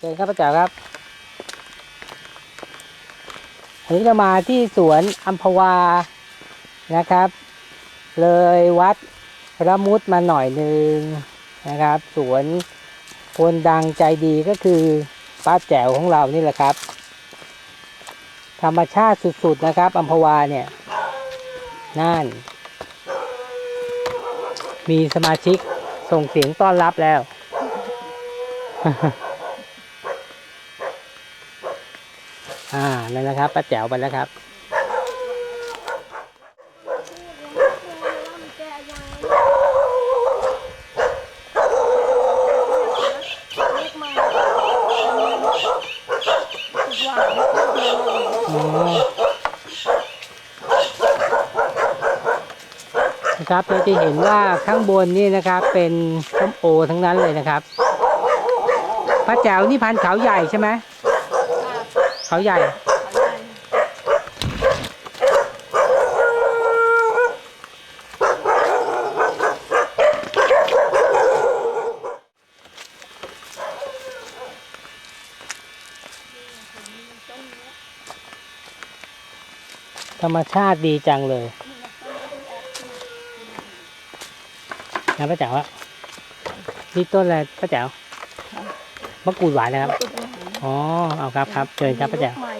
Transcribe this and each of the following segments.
เชิญครับป้าแจ๋วครับอันนี้เรามาที่สวนอัมพวานะครับ เลยวัดพระมุดมาหน่อยหนึ่งนะครับ สวนคนดังใจดีก็คือป้าแจ๋วของเรานี่แหละครับ ธรรมชาติสุดๆนะครับอัมพวาเนี่ยนั่น มีสมาชิกส่งเสียงต้อนรับแล้ว อ่านั่นนะครับป้าแจ๋วไปแล้วครับอ๋อนะครับเราจะเห็นว่าข้างบนนี่นะครับ เป็นส้มโอทั้งนั้นเลยนะครับป้าแจ๋วนี่พันธุ์เขาใหญ่ใช่ไหม เขาใหญ่ ธรรมชาติดีจังเลยนะป้าแจ๋วอะนี่ต้นอะไรป้าแจ๋วมะกรูดหวานนะครับ อ๋อ เอาครับครับเชิญครับป้าแจ๋วใหม่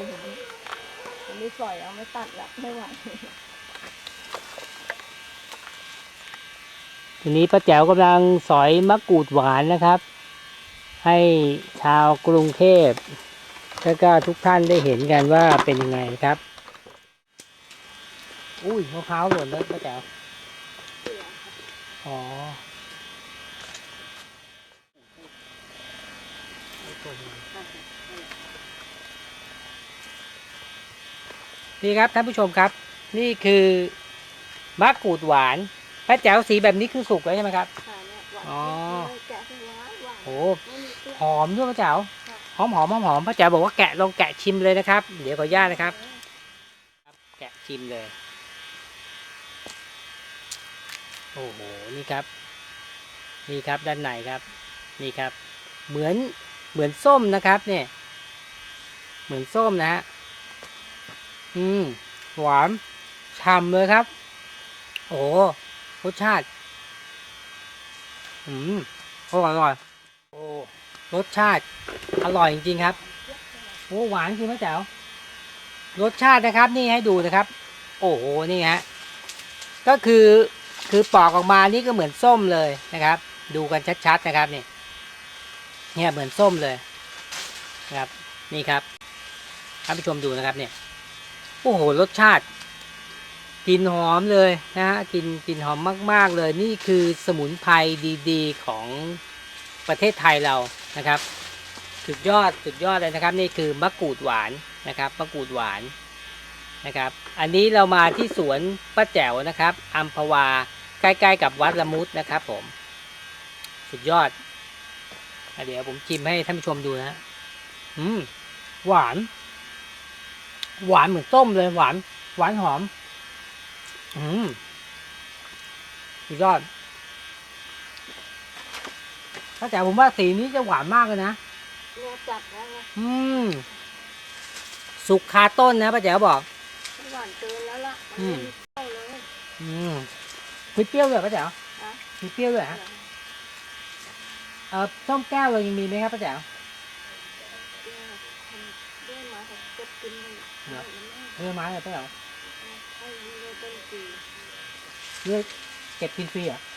ผมไม่ปล่อยเอาไม่ตัดละไม่ไหวทีนี้ป้าแจ๋วกำลังสอยมะกรูดหวานนะครับ ให้ชาวกรุงเทพแล้วก็ทุกท่านได้เห็นกันว่าเป็นยังไงนะครับ อุ้ยมะพร้าวหล่นแล้วป้าแจ๋วอ๋อ นี่ครับท่านผู้ชมครับ นี่คือมะกรูดหวานป้าแจ๋วสีแบบนี้คือสุกแล้วใช่ไหมครับ ค่ะเนี่ยหวานอ๋อแกะให้หวานหวานโอ้ไม่มีเปรี้ยว หอมด้วยป้าแจ๋วหอมหอมหอมหอมป้าแจ๋วบอกว่าแกะลองแกะชิมเลยนะครับ เดี๋ยวขออนุญาตนะครับแกะชิมเลย โอ้โห นี่ครับ นี่ครับด้านในครับ นี่ครับ เหมือน เหมือนส้มนะครับเนี่ย เหมือนส้มนะฮะ อืม หวานฉ่ำเลยครับ โอ้รสชาติ อืม อร่อยอร่อยโอ้รสชาติ อร่อยจริงๆครับโอ้หวานจริงป้าแจ๋วรสชาตินะครับ นี่ให้ดูนะครับ โอ้โหนี่ฮะก็คือคือปอกออกมานี่ก็เหมือนส้มเลยนะครับ ดูกันชัดๆนะครับเนี่ย เนี่ยเหมือนส้มเลยนะครับนี่ครับท่านผู้ชมดูนะครับเนี่ยโอ้โหรสชาติกลิ่นหอมเลยนะฮะกลิ่นกลิ่นหอมมาก ๆ เลยนี่คือสมุนไพรดีๆ ของประเทศไทยเรานะครับสุดยอดสุดยอดเลยนะครับ นี่คือมะกรูดหวานนะครับมะกรูดหวานนะครับ อันนี้เรามาที่สวนป้าแจ๋วนะครับอัมพวาใกล้ ๆ กับวัดละมุดนะครับผม สุดยอด เดี๋ยวผมชิมให้ท่านผู้ชมดูนะอืม หวาน หวานเหมือนส้มเลย หวาน หวานหอม อืมสุดยอดป้าแจ๋วผมว่าสีนี้จะหวานมากเลยนะเนี่ยจัดแล้วไงอืม สุกคาต้นนะป้าแจ๋วบอก หวานเกินแล้วล่ะอืมไม่มีเปรี้ยวเลยอืมมีเปรี้ยวด้วยป้าแจ๋วฮะมีเปรี้ยวด้วยฮะเออส้มแก้วเรายังมีไหมครับป้าแจ๋วเปรี้ยวทำด้วยมาแต่เก็บกินเลยเหรอไม่เนื้อไม้เหรอป้าแจ๋วให้เนื้อต้นปีเลือกเก็บกินฟรีเหรอค